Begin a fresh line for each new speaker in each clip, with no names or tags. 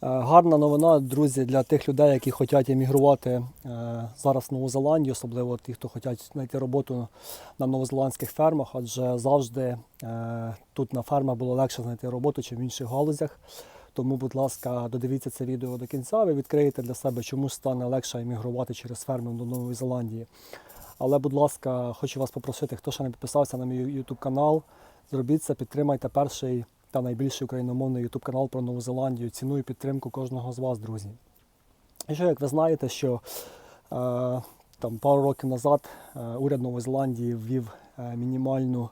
Гарна новина, друзі, для тих людей, які хочуть емігрувати е, зараз в Нову Зеландію, особливо ті, хто хочуть знайти роботу на новозеландських фермах, адже завжди е, тут на фермах було легше знайти роботу, ніж в інших галузях. Тому, будь ласка, додивіться це відео до кінця, ви відкриєте для себе, чому стане легше емігрувати через ферми до Нової Зеландії. Але, будь ласка, хочу вас попросити, хто ще не підписався на мій YouTube канал, зробіть це, підтримайте перший та найбільший україномовний YouTube канал про Нову Зеландію. Ціную підтримку кожного з вас, друзі. І ще, як ви знаєте, що е, там пару років назад е, уряд Нової Зеландії ввів е, мінімальну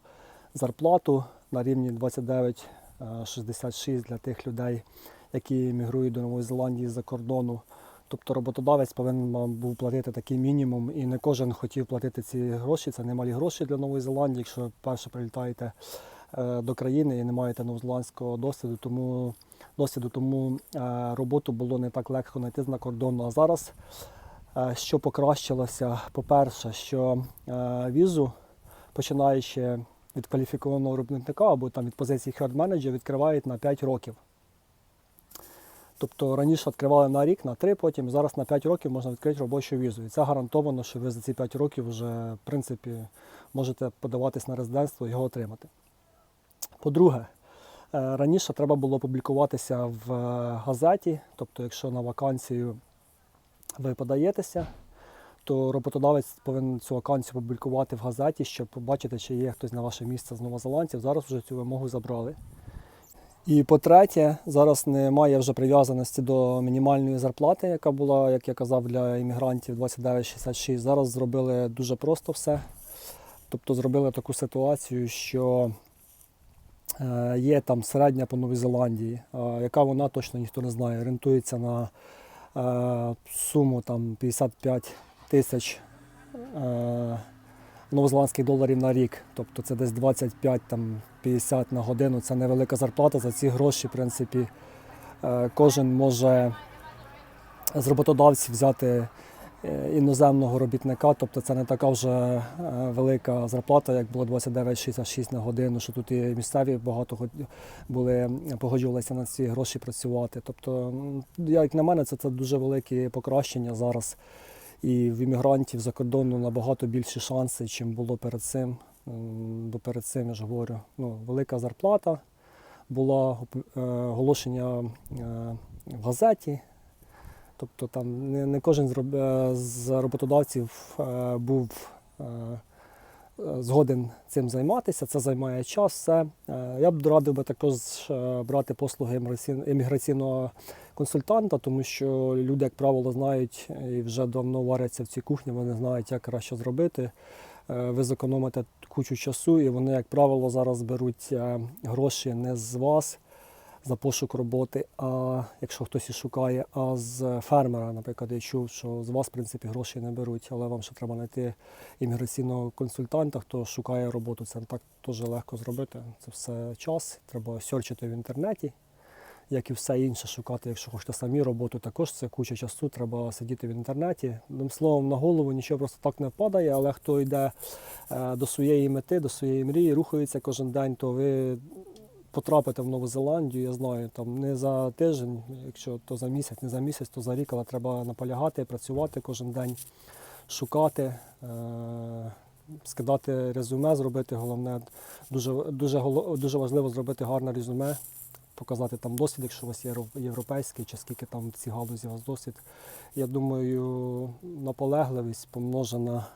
зарплату на рівні 29,66 для тих людей, які емігрують до Нової Зеландії з-за кордону. Тобто роботодавець повинен був платити такий мінімум, і не кожен хотів платити ці гроші. Це немалі гроші для Нової Зеландії, якщо ви вперше прилітаєте е, до країни і не маєте новозеландського досвіду, тому досвіду, тому е, роботу було не так легко знайти на кордону. А зараз е, що покращилося? По-перше, що е, візу, починаючи від кваліфікованого робітника або там від позиції herd manager, відкривають на 5 років. Тобто раніше відкривали на рік, на три, потім зараз на 5 років можна відкрити робочу візу. І це гарантовано, що ви за ці 5 років вже в принципі можете подаватись на резидентство і його отримати. По-друге, е, раніше треба було публікуватися в е, газеті, тобто, якщо на вакансію ви подаєтеся, то роботодавець повинен цю вакансію публікувати в газеті, щоб побачити, чи є хтось на ваше місце з новозеландців. Зараз вже цю вимогу забрали. І по-третє, зараз немає вже прив'язаності до мінімальної зарплати, яка була, як я казав, для іммігрантів 29,66. Зараз зробили дуже просто все. Тобто зробили таку ситуацію, що є там середня по Новій Зеландії, яка вона точно ніхто не знає. Орієнтується на е, суму там 55 тисяч е, новозеландських доларів на рік. Тобто це десь 25 там 50 на годину. Це невелика зарплата. За ці гроші, в принципі, е, кожен може з роботодавців взяти е, іноземного робітника. Тобто це не така вже е, велика зарплата, як було 29,66 на годину, що тут і місцеві багато були, погоджувалися на ці гроші працювати. Тобто, як на мене, це, це дуже велике покращення зараз. І в іммігрантів за кордону набагато більші шанси, ніж було перед цим. Бо перед цим я ж говорю, ну, велика зарплата, була е, оголошення е, в газеті. Тобто там не, не кожен з, е, роботодавців е, був е, згоден цим займатися, це займає час. Все. Е, Я б радив би також брати послуги еміграційн- еміграційного консультанта, тому що люди, як правило, знають і вже давно варяться в цій кухні, вони знають, як краще зробити. Ви зекономите кучу часу, і вони, як правило, зараз беруть гроші не з вас за пошук роботи, а якщо хтось і шукає, а з фермера, наприклад, я чув, що з вас, в принципі, гроші не беруть, але вам ще треба знайти імміграційного консультанта, хто шукає роботу. Це так дуже легко зробити. Це все час, треба серчити в інтернеті як і все інше шукати, якщо хочете самі роботу, також це куча часу, треба сидіти в інтернеті. Одним словом, на голову нічого просто так не падає, але хто йде е, до своєї мети, до своєї мрії, рухається кожен день, то ви потрапите в Нову Зеландію, я знаю, там не за тиждень, якщо то за місяць, не за місяць, то за рік, але треба наполягати, працювати кожен день, шукати. е, Скидати резюме, зробити головне, дуже, дуже, дуже важливо зробити гарне резюме, показати там досвід, якщо у вас є європейський, чи скільки там в цій галузі у вас досвід. Я думаю, наполегливість помножена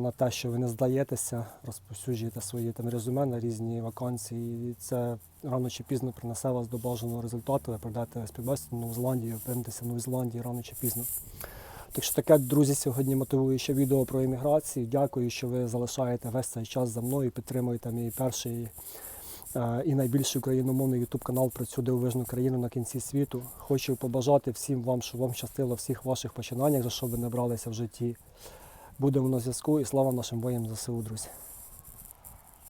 на те, що ви не здаєтеся, розповсюджуєте свої там резюме на різні вакансії. І це рано чи пізно принесе вас до бажаного результату. Ви прийдете співбесіду в Нову Зеландію, опинитеся в Новій Зеландії рано чи пізно. Так що таке, друзі, сьогодні мотивуюче відео про імміграцію. Дякую, що ви залишаєте весь цей час за мною, підтримуєте мій перший е, і найбільший україномовний YouTube канал про цю дивовижну країну на кінці світу. Хочу побажати всім вам, щоб вам щастило всіх ваших починаннях, за що ви не бралися в житті. Будемо на зв'язку і слава нашим воїнам ЗСУ, друзі.